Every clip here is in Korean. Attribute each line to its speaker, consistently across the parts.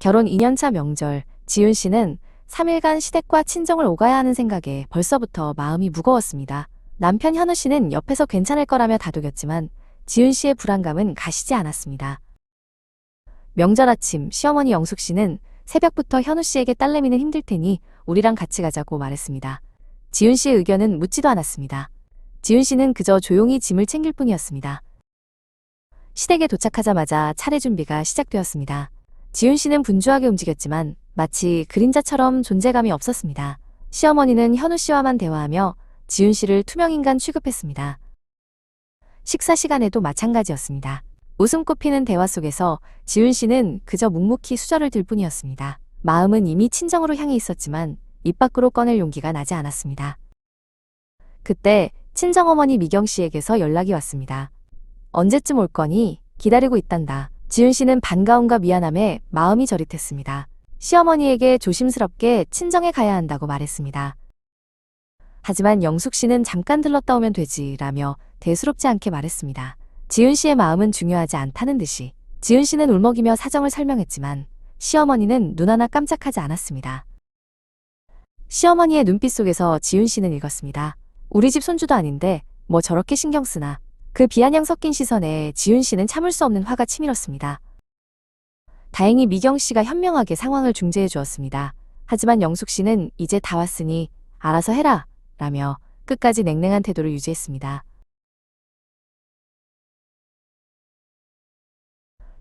Speaker 1: 결혼 2년차 명절, 지윤 씨는 3일간 시댁과 친정을 오가야 하는 생각에 벌써부터 마음이 무거웠습니다. 남편 현우 씨는 옆에서 괜찮을 거라며 다독였지만 지윤 씨의 불안감은 가시지 않았습니다. 명절 아침 시어머니 영숙 씨는 새벽부터 현우 씨에게 딸내미는 힘들 테니 우리랑 같이 가자고 말했습니다. 지윤 씨의 의견은 묻지도 않았습니다. 지윤 씨는 그저 조용히 짐을 챙길 뿐이었습니다. 시댁에 도착하자마자 차례 준비가 시작되었습니다. 지윤 씨는 분주하게 움직였지만 마치 그림자처럼 존재감이 없었습니다. 시어머니는 현우 씨와만 대화하며 지윤 씨를 투명인간 취급했습니다. 식사 시간에도 마찬가지였습니다. 웃음 꽃 피는 대화 속에서 지윤 씨는 그저 묵묵히 수저를 들 뿐이었습니다. 마음은 이미 친정으로 향해 있었지만 입 밖으로 꺼낼 용기가 나지 않았습니다. 그때 친정어머니 미경 씨에게서 연락이 왔습니다. 언제쯤 올 거니? 기다리고 있단다. 지윤 씨는 반가움과 미안함에 마음이 저릿했습니다. 시어머니에게 조심스럽게 친정에 가야 한다고 말했습니다. 하지만 영숙 씨는 잠깐 들렀다 오면 되지라며 대수롭지 않게 말했습니다. 지은 씨의 마음은 중요하지 않다는 듯이 지은 씨는 울먹이며 사정을 설명했지만 시어머니는 눈 하나 깜짝하지 않았습니다. 시어머니의 눈빛 속에서 지은 씨는 읽었습니다. 우리 집 손주도 아닌데 뭐 저렇게 신경 쓰나. 그 비아냥 섞인 시선에 지은 씨는 참을 수 없는 화가 치밀었습니다. 다행히 미경 씨가 현명하게 상황을 중재해 주었습니다. 하지만 영숙 씨는 이제 다 왔으니 알아서 해라 라며 끝까지 냉랭한 태도를 유지했습니다.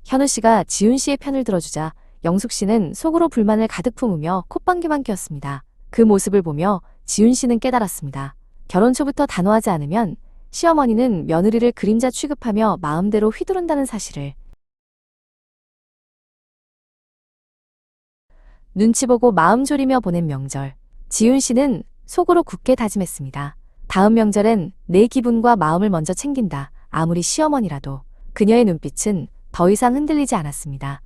Speaker 1: 현우 씨가 지훈 씨의 편을 들어주자 영숙 씨는 속으로 불만을 가득 품으며 콧방귀만 뀌었습니다. 그 모습을 보며 지훈 씨는 깨달았습니다. 결혼 초부터 단호하지 않으면 시어머니는 며느리를 그림자 취급하며 마음대로 휘두른다는 사실을 눈치 보고 마음 졸이며 보낸 명절. 지훈 씨는 속으로 굳게 다짐했습니다. 다음 명절엔 내 기분과 마음을 먼저 챙긴다. 아무리 시어머니라도 그녀의 눈빛은 더 이상 흔들리지 않았습니다.